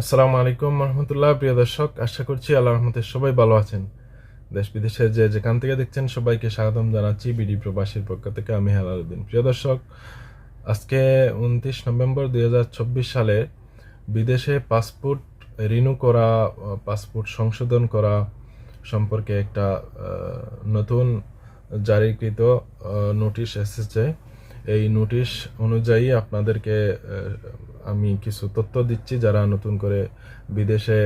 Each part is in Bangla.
আসসালামু আলাইকুম রহমতুল্লাহ, প্রিয় দর্শক। আশা করছি আল্লাহ রহমতে সবাই ভালো আছেন। দেশ বিদেশে যে যেখান থেকে দেখছেন সবাইকে স্বাগতম জানাচ্ছি বিডি প্রবাসীর পক্ষ থেকে আমি হেলালুদ্দিন প্রিয় দর্শক, আজকে উনত্রিশ নভেম্বর দুই সালে বিদেশে পাসপোর্ট রিনিউ করা, পাসপোর্ট সংশোধন করা সম্পর্কে একটা নতুন জারিকৃত নোটিশ এসেছে। এই নোটিশ অনুযায়ী আপনাদেরকে আমি কিছু তথ্য দিচ্ছি যারা নতুন করে বিদেশে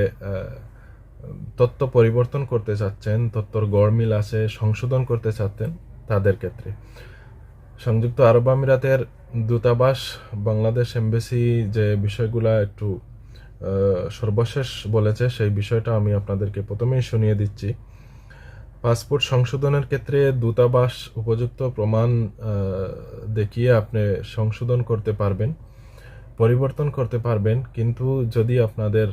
তত্ত্ব পরিবর্তন করতে চাচ্ছেন, তথ্যর গড়মিল আছে, সংশোধন করতে চাচ্ছেন তাদের ক্ষেত্রে। সংযুক্ত আরব আমিরাতের দূতাবাস, বাংলাদেশ এমবেসি যে বিষয়গুলা একটু সর্বশেষ বলেছে, সেই বিষয়টা আমি আপনাদেরকে প্রথমেই শুনিয়ে দিচ্ছি। পাসপোর্ট সংশোধনের ক্ষেত্রে দূতাবাস উপযুক্ত প্রমাণ দেখিয়ে আপনি সংশোধন করতে পারবেন। পরিবর্তন করতে পারবেন, কিন্তু যদি আপনাদের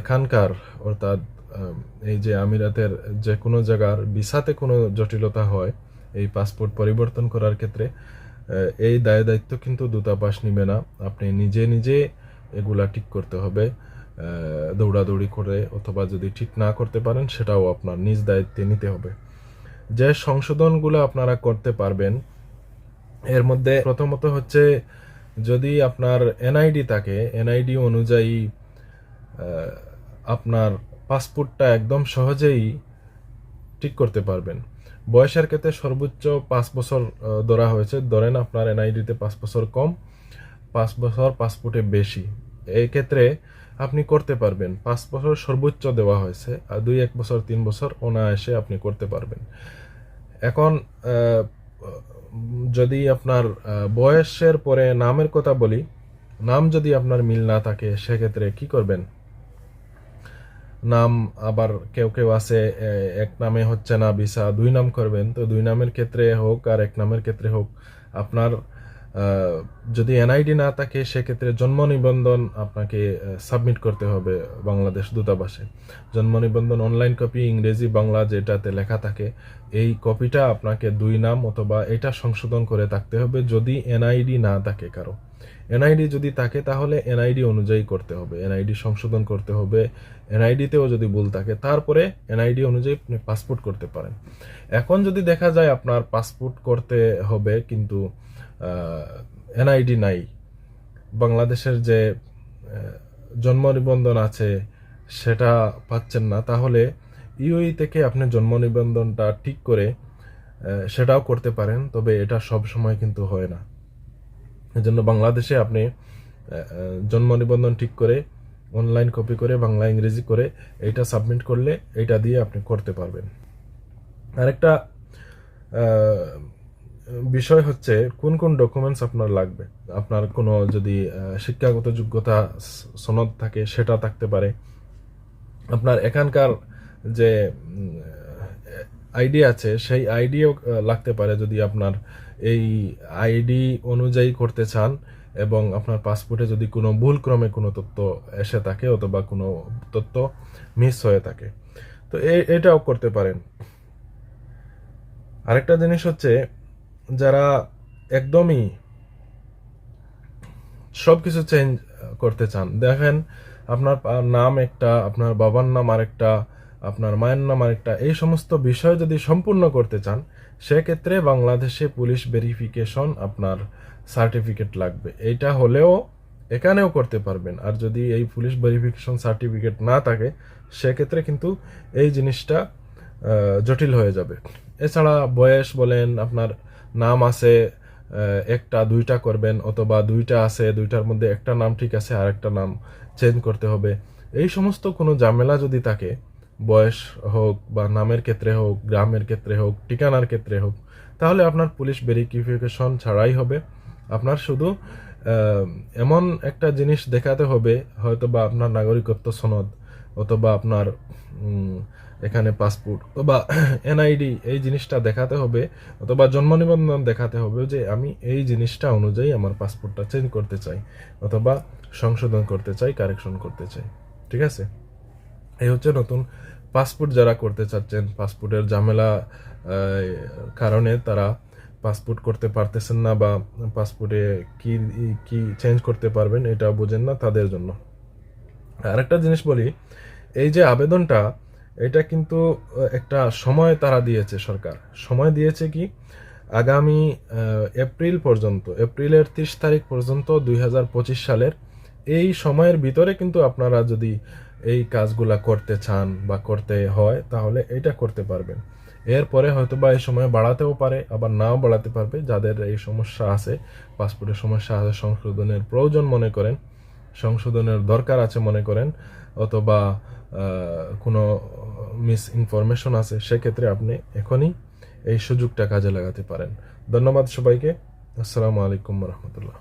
এখানকার অর্থাৎ এই যে আমিরাতের যে কোনো জায়গার ভিসাতে কোনো জটিলতা হয়, এই পাসপোর্ট পরিবর্তন করার ক্ষেত্রে এই দায় দায়িত্ব কিন্তু দূতাবাস নিবে না। আপনি নিজে নিজে এগুলা ঠিক করতে হবে দৌড়াদৌড়ি করে অথবা যদি ঠিক না করতে পারেন, সেটাও আপনার নিজ দায়িত্বে নিতে হবে। যে সংশোধনগুলো আপনারা করতে পারবেন, এর মধ্যে প্রথমত হচ্ছে যদি আপনার এনআইডি থাকে এনআইডি অনুযায়ী আপনার পাসপোর্টটা একদম সহজেই ঠিক করতে পারবেন। বয়সের ক্ষেত্রে সর্বোচ্চ পাঁচ বছর ধরা হয়েছে। ধরেন আপনার এনআইডিতে পাঁচ বছর কম, পাঁচ বছর পাসপোর্টে বেশি। এই ক্ষেত্রে আপনি করতে পারবেন। পাঁচ বছর সর্বোচ্চ দেওয়া হয়েছে আর দুই, এক বছর, তিন বছর অনায়াসে আপনি করতে পারবেন। এখন যদি আপনার বয়সের পরে নামের কথা বলি, নাম যদি আপনার মিল না থাকে, সেক্ষেত্রে কি করবেন? নাম আবার কেউ কেউ আছে এক নামে হচ্ছে না বিসা দুই নাম করবেন। তো দুই নামের ক্ষেত্রে হোক আর এক নামের ক্ষেত্রে হোক, আপনার যদি এনআইডি না থাকে, সেক্ষেত্রে জন্ম নিবন্ধন আপনাকে সাবমিট করতে হবে বাংলাদেশ দূতাবাসে। জন্ম নিবন্ধন অনলাইন কপি ইংরেজি, বাংলা যেটাতে লেখা থাকে, এই কপিটা আপনাকে দুই নাম অথবা এটা সংশোধন করে থাকতে হবে, যদি এনআইডি না থাকে কারও। এনআইডি যদি থাকে, তাহলে এনআইডি অনুযায়ী করতে হবে। এনআইডি সংশোধন করতে হবে। এনআইডিতেও যদি ভুল থাকে, তারপরে এনআইডি অনুযায়ী আপনি পাসপোর্ট করতে পারেন। এখন যদি দেখা যায় আপনার পাসপোর্ট করতে হবে, কিন্তু এনআইডি নাই, বাংলাদেশের যে জন্ম নিবন্ধন আছে, সেটা পাচ্ছেন না, তাহলে ইউই থেকে আপনি জন্ম নিবন্ধনটা ঠিক করে সেটাও করতে পারেন, তবে এটা সব সময় কিন্তু হয় না। এজন্য বাংলাদেশে আপনি জন্ম নিবন্ধন ঠিক করে অনলাইন কপি করে, বাংলা, ইংরেজি করে এইটা সাবমিট করলে এইটা দিয়ে আপনি করতে পারবেন। আরেকটা বিষয় হচ্ছে কোন কোন ডকুমেন্টস আপনার লাগবে? আপনার কোনো যদি শিক্ষাগত যোগ্যতা সনদ থাকে সেটা থাকতে পারে। আপনার এখানকার যে আইডি আছে, সেই আইডিও লাগতে পারে যদি আপনার এই আইডি অনুযায়ী করতে চান এবং আপনার পাসপোর্টে যদি কোনো ভুলক্রমে কোনো তথ্য এসে থাকে অথবা কোনো তথ্য মিস হয়ে থাকে। তো এটাও করতে পারেন। আরেকটা জিনিস হচ্ছে, যারা একদমই সব কিছু চেঞ্জ করতে চান, দেখেন আপনার নাম একটা, আপনার বাবার নাম আরেকটা আপনার মায়ের নাম আরেকটা। এই সমস্ত বিষয় যদি সম্পূর্ণ করতে চান, সেক্ষেত্রে বাংলাদেশে পুলিশ ভেরিফিকেশন আপনার সার্টিফিকেট লাগবে। এইটা হলেও এখানেও করতে পারবেন। আর যদি এই পুলিশ ভেরিফিকেশন সার্টিফিকেট না থাকে, সেক্ষেত্রে কিন্তু এই জিনিসটা জটিল হয়ে যাবে। এছাড়া বয়স বলেন, আপনার নাম আছে একটা, দুইটা করবেন, অথবা দুইটা আছে, দুইটার মধ্যে একটা নাম ঠিক আছে আর একটা নাম চেঞ্জ করতে হবে। এই সমস্ত কোনো ঝামেলা যদি থাকে বয়স হোক বা নামের ক্ষেত্রে হোক, গ্রামের ক্ষেত্রে হোক, ঠিকানার ক্ষেত্রে হোক, তাহলে আপনার পুলিশ ভেরিফিকেশন ছাড়াই হবে। আপনার শুধু এমন একটা জিনিস দেখাতে হবে হয়তো বা আপনার নাগরিকত্ব সনদ, অথবা আপনার এখানে পাসপোর্ট অথবা এনআইডি এই জিনিসটা দেখাতে হবে, অথবা জন্ম নিবন্ধন দেখাতে হবে যে আমি এই জিনিসটা অনুযায়ী আমার পাসপোর্টটা চেঞ্জ করতে চাই, অথবা সংশোধন করতে চাই কারেকশন করতে চাই। ঠিক আছে? এই হচ্ছে নতুন পাসপোর্ট যারা করতে চাচ্ছেন, পাসপোর্টের ঝামেলা কারণে তারা পাসপোর্ট করতে পারতেছেন না বা পাসপোর্টে কি কি চেঞ্জ করতে পারবেন এটা বোঝেন না তাদের জন্য। আরেকটা জিনিস বলি, এই যে আবেদনটা, এটা কিন্তু একটা সময় তারা দিয়েছে সরকার। সময় দিয়েছে কি, আগামী এপ্রিল পর্যন্ত, এপ্রিলের তিরিশ তারিখ পর্যন্ত দুই হাজার পঁচিশ সালের এই সময়ের ভিতরে কিন্তু আপনারা যদি এই কাজগুলা করতে চান বা করতে হয়, তাহলে এটা করতে পারবেন। এরপরে হয়তো বা এই সময় বাড়াতেও পারে, আবার নাও বাড়াতে পারবে। যাদের এই সমস্যা আছে, পাসপোর্টের সমস্যা আছে, সংশোধনের প্রয়োজন মনে করেন, সংশোধনের দরকার আছে মনে করেন, অথবা কোনো মিস ইনফরমেশন আছে, সেক্ষেত্রে আপনি এখনই এই সুযোগটা কাজে লাগাতে পারেন। ধন্যবাদ সবাইকে। আসসালামু আলাইকুম রহমতুল্লাহ।